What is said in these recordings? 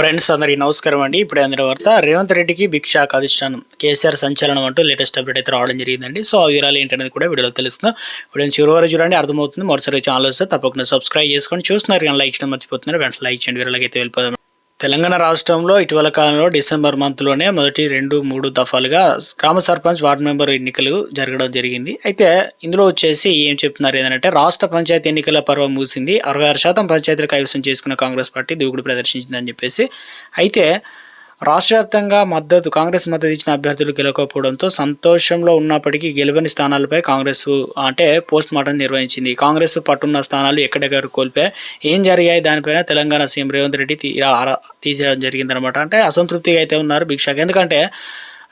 Friends అందరికీ నమస్కారం అండి. ఇప్పుడు అందిన వార్త రేవంత్ రెడ్డికి బిగ్ షాక్ అధిష్టానం కేసీఆర్ సంచలనం అంటూ లేటెస్ట్ అప్డేట్ అయితే రావడం జరిగిందండి. సో ఆ వివరాలు ఏంటనేది కూడా వీడియోలో తెలుస్తుందో వీడియో చివరి వరకు చూడండి అర్థమవుతుంది. మరోసారి ఛానల్ వస్తే తప్పకుండా సబ్స్క్రైబ్ చేసుకొని చూస్తున్నారు కానీ లైక్ చేయడం మర్చిపోతున్నారు. వెంటనే లైక్ చేయండి. వీరాలకి అయితే వెళ్ళిపోదాం. తెలంగాణ రాష్ట్రంలో ఇటీవల కాలంలో డిసెంబర్ మంత్లోనే మొదటి రెండు మూడు దఫాలుగా గ్రామ సర్పంచ్ వార్డు మెంబర్ ఎన్నికలు జరగడం జరిగింది. అయితే ఇందులో వచ్చేసి ఏం చెప్తున్నారు ఏంటంటే రాష్ట్ర పంచాయతీ ఎన్నికల పర్వం ముగిసింది. అరవై ఆరు శాతం పంచాయతీలు కైవసం చేసుకున్న కాంగ్రెస్ పార్టీ దూకుడు ప్రదర్శించిందని చెప్పేసి. అయితే రాష్ట్ర వ్యాప్తంగా మద్దతు కాంగ్రెస్ మద్దతు ఇచ్చిన అభ్యర్థులు గెలవకపోవడంతో సంతోషంలో ఉన్నప్పటికీ గెలవని స్థానాలపై కాంగ్రెస్ అంటే పోస్ట్ మార్టం నిర్వహించింది. కాంగ్రెస్ పట్టున్న స్థానాలు ఎక్కడెక్కడ కోల్పే ఏం జరిగాయి? దానిపైన తెలంగాణ సీఎం రేవంత్ రెడ్డి ఆరా- తీసేయడం జరిగిందనమాట అంటే అసంతృప్తిగా అయితే ఉన్నారు భిక్షాక్. ఎందుకంటే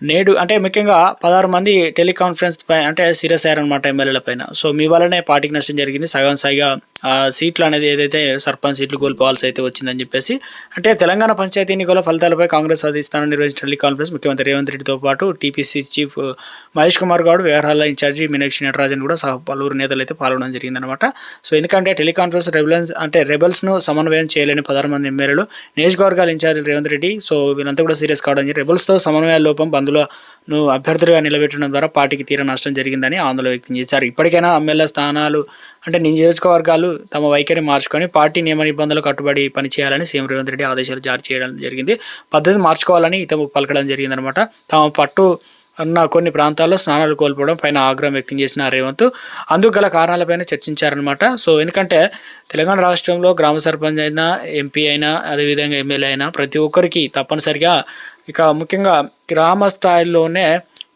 నేడు అంటే ముఖ్యంగా పదహారు మంది టెలికాన్ఫరెన్స్ పై అంటే సీరియస్ అయ్యారనమాట ఎమ్మెల్యేల పైన. సో మీ వల్లనే పార్టీకి నష్టం జరిగింది. సగం సైగా సీట్లు అనేది ఏదైతే సర్పంచ్ సీట్లు కోల్పోవాల్సి అయితే వచ్చిందని చెప్పేసి అంటే తెలంగాణ పంచాయతీ ఎన్నికల ఫలితాలపై కాంగ్రెస్ అధిష్టానం నిర్వహించిన టెలికాన్ఫరెన్స్ ముఖ్యమంత్రి రేవంత్ రెడ్డితో పాటు టీపీసీ చీఫ్ మహేష్ కుమార్ గౌడ్ వ్యవహారాల ఇన్ఛార్జి మీనాక్షి నటరాజన్ కూడా సహా పలువురు నేతలు అయితే పాల్గొనడం జరిగిందనమాట సో ఎందుకంటే టెలికాన్ఫరెన్స్ రెబెలన్స్ అంటే రెబల్స్ను సమన్వయం చేయలేని పదహారు మంది ఎమ్మెల్యేలు నియోజకవర్గాల ఇన్ఛార్జి రేవంత్ రెడ్డి సో వీళ్ళంతా కూడా సీరియస్ కావడం జరిగింది. రెబల్స్తో సమన్వయ లోపం బంధువులను అభ్యర్థులుగా నిలబెట్టడం ద్వారా పార్టీకి తీర నష్టం జరిగిందని ఆందోళన వ్యక్తం చేశారు. ఇప్పటికైనా ఎమ్మెల్యే స్థానాలు అంటే నియోజకవర్గాలు తమ వైఖరి మార్చుకొని పార్టీ నియమ నిబంధనలు కట్టుబడి పనిచేయాలని సీఎం రేవంత్ రెడ్డి ఆదేశాలు జారీ చేయడం జరిగింది. పద్ధతి మార్చుకోవాలని ఇతము పలకడం జరిగిందనమాట తమ పట్టు ఉన్న కొన్ని ప్రాంతాల్లో స్నానాలు కోల్పోవడం పైన ఆగ్రహం వ్యక్తం చేసిన రేవంత్ అందుకు గల కారణాలపైన చర్చించారనమాట సో ఎందుకంటే తెలంగాణ రాష్ట్రంలో గ్రామ సర్పంచ్ అయినా ఎంపీ అయినా అదేవిధంగా ఎమ్మెల్యే అయినా ప్రతి ఒక్కరికి తప్పనిసరిగా ఇక ముఖ్యంగా గ్రామ స్థాయిలోనే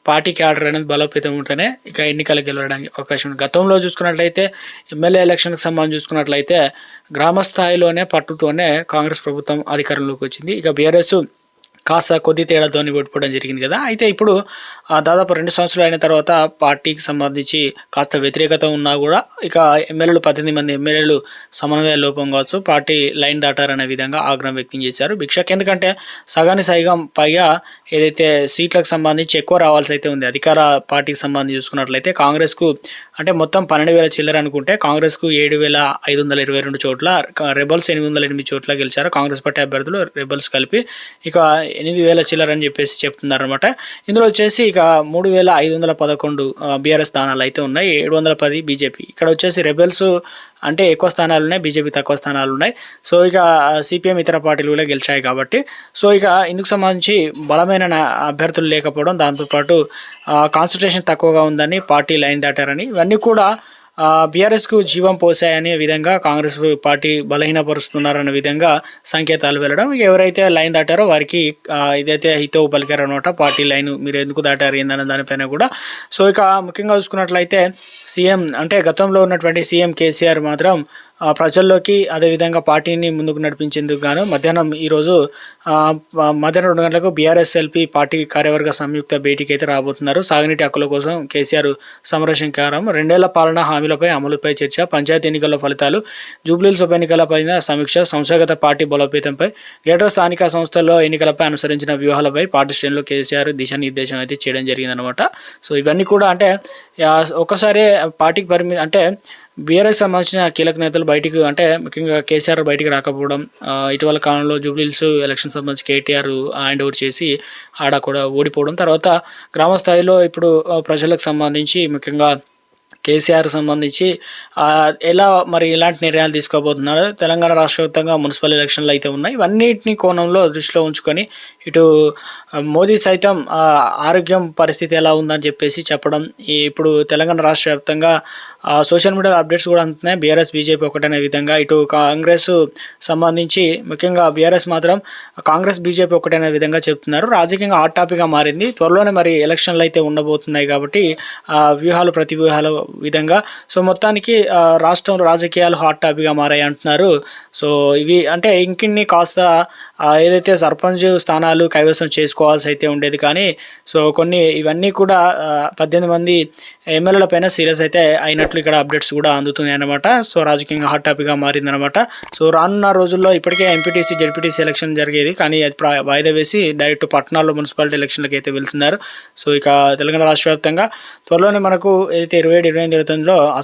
పార్టీ క్యాడర్ అనేది బలోపేతం ఉంటేనే ఇక ఎన్నికలకు వెళ్ళడానికి అవకాశం ఉంది. గతంలో చూసుకున్నట్లయితే ఎమ్మెల్యే ఎలక్షన్కి సంబంధించి చూసుకున్నట్లయితే గ్రామ స్థాయిలోనే పట్టుతోనే కాంగ్రెస్ ప్రభుత్వం అధికారంలోకి వచ్చింది. ఇక బీఆర్ఎస్ కాస్త కొద్ది తేడాతో ఓడిపోవడం జరిగింది కదా. అయితే ఇప్పుడు దాదాపు రెండు సంవత్సరాలు అయిన తర్వాత పార్టీకి సంబంధించి కాస్త వ్యతిరేకత ఉన్నా కూడా ఇక ఎమ్మెల్యేలు పద్దెనిమిది మంది ఎమ్మెల్యేలు సమన్వయ లోపం కావచ్చు పార్టీ లైన్ దాటారనే విధంగా ఆగ్రహం వ్యక్తం చేశారు. భిక్షక్ ఎందుకంటే సగాని సైగం పైగా ఏదైతే సీట్లకు సంబంధించి ఎక్కువ రావాల్సి అయితే ఉంది అధికార పార్టీకి సంబంధించి చూసుకున్నట్లయితే కాంగ్రెస్కు అంటే మొత్తం పన్నెండు వేల చిల్లర అనుకుంటే కాంగ్రెస్కు ఏడు వేల ఐదు వందల ఇరవై రెండు చోట్ల రెబల్స్ ఎనిమిది వందల ఎనిమిది చోట్ల గెలిచారు కాంగ్రెస్ పార్టీ అభ్యర్థులు రెబల్స్ కలిపి. ఇక ఎనిమిది వేల చిల్లర అని చెప్పేసి చెప్తున్నారు అనమాట ఇందులో వచ్చేసి ఇక మూడు వేల ఐదు వందల పదకొండు బీఆర్ఎస్ స్థానాలు అయితే ఉన్నాయి. ఏడు వందల పది బీజేపీ. ఇక్కడ వచ్చేసి రెబల్స్ అంటే ఎక్కువ స్థానాలు ఉన్నాయి బీజేపీ తక్కువ స్థానాలు ఉన్నాయి. సో ఇక సిపిఎం ఇతర పార్టీలు కూడా గెలిచాయి కాబట్టి. సో ఇక ఇందుకు సంబంధించి బలమైన అభ్యర్థులు లేకపోవడం దాంతోపాటు కాన్సన్ట్రేషన్ తక్కువగా ఉందని పార్టీ లైన్ దాటారని ఇవన్నీ కూడా బీఆర్ఎస్కు జీవం పోసాయనే విధంగా కాంగ్రెస్ పార్టీ బలహీనపరుస్తున్నారన్న విధంగా సంకేతాలు వెళ్ళడం ఎవరైతే లైన్ దాటారో వారికి ఇదైతే హితవు పలికారు అనమాట పార్టీ లైన్ మీరు ఎందుకు దాటారు ఏందన్న దానిపైన కూడా. సో ఇక ముఖ్యంగా చూసుకున్నట్లయితే సీఎం అంటే గతంలో ఉన్నటువంటి సీఎం కేసీఆర్ మాత్రం ప్రజల్లోకి అదేవిధంగా పార్టీని ముందుకు నడిపించేందుకు గాను మధ్యాహ్నం ఈరోజు మధ్యాహ్నం రెండు గంటలకు బీఆర్ఎస్ ఎల్పీ పార్టీ కార్యవర్గ సంయుక్త భేటీకి అయితే రాబోతున్నారు. సాగునీటి హక్కుల కోసం కేసీఆర్ సమరశంకారం రెండేళ్ళ పాలన హామీలపై అమలుపై చర్చ పంచాయతీ ఎన్నికల ఫలితాలు జూబ్లీల్స్ ఉప ఎన్నికలపై సమీక్ష సంస్థాగత పార్టీ బలోపేతంపై గ్రేటర్ స్థానిక సంస్థల్లో ఎన్నికలపై అనుసరించిన వ్యూహాలపై పార్టీ శ్రేణులు కేసీఆర్ దిశానిర్దేశం అయితే చేయడం జరిగిందనమాట సో ఇవన్నీ కూడా అంటే ఒకసారి పార్టీకి పరిమితి అంటే బీఆర్ఎస్ సంబంధించిన కీలక నేతలు బయటికి అంటే ముఖ్యంగా కేసీఆర్ బయటికి రాకపోవడం ఇటీవల కాలంలో జూబ్లీల్స్ ఎలక్షన్ సంబంధించి కేటీఆర్ హ్యాండ్ ఓవర్ చేసి ఆడ కూడా ఓడిపోవడం తర్వాత గ్రామ స్థాయిలో ఇప్పుడు ప్రజలకు సంబంధించి ముఖ్యంగా కేసీఆర్ సంబంధించి ఎలా మరి ఎలాంటి నిర్ణయాలు తీసుకోబోతున్నారు తెలంగాణ రాష్ట్ర వ్యాప్తంగా మున్సిపల్ ఎలక్షన్లు అయితే ఉన్నాయి. ఇవన్నిటిని కోణంలో దృష్టిలో ఉంచుకొని ఇటు మోదీ సైతం ఆరోగ్యం పరిస్థితి ఎలా ఉందని చెప్పేసి చెప్పడం. ఇప్పుడు తెలంగాణ రాష్ట్ర వ్యాప్తంగా సోషల్ మీడియా అప్డేట్స్ కూడా అందుతున్నాయి. బీఆర్ఎస్ బీజేపీ ఒకటనే విధంగా ఇటు కాంగ్రెస్ సంబంధించి ముఖ్యంగా బీఆర్ఎస్ మాత్రం కాంగ్రెస్ బీజేపీ ఒకటనే విధంగా చెప్తున్నారు. రాజకీయంగా హాట్ టాపిక్గా మారింది. త్వరలోనే మరి ఎలక్షన్లు అయితే ఉండబోతున్నాయి కాబట్టి ఆ, వ్యూహాలు ప్రతి వ్యూహాలు విధంగా. సో మొత్తానికి రాష్ట్రంలో రాజకీయాలు హాట్ టాపిక్గా మారాయి అంటున్నారు. సో ఇవి అంటే ఇంకిన్ని కాస్త ఏదైతే సర్పంచ్ స్థానాలు కైవసం చేసుకోవాల్సి అయితే ఉండేది కానీ సో కొన్ని ఇవన్నీ కూడా పద్దెనిమిది మంది ఎమ్మెల్యేల పైన సీరియస్ అయితే అయినట్లు ఇక్కడ అప్డేట్స్ కూడా అందుతున్నాయి అనమాట సో రాజకీయంగా హాట్ టాపిక్గా మారిందనమాట సో రానున్న రోజుల్లో ఇప్పటికే ఎంపీటీసీ జడ్పీటీసీ ఎలక్షన్ జరిగేది కానీ అది వాయిదా వేసి డైరెక్ట్ పట్టణాల్లో మున్సిపాలిటీ ఎలక్షన్లకు అయితే వెళ్తున్నారు. సో ఇక తెలంగాణ రాష్ట్ర వ్యాప్తంగా త్వరలోనే మనకు ఏదైతే ఇరవై ఏడు ఇరవై ఎనిమిది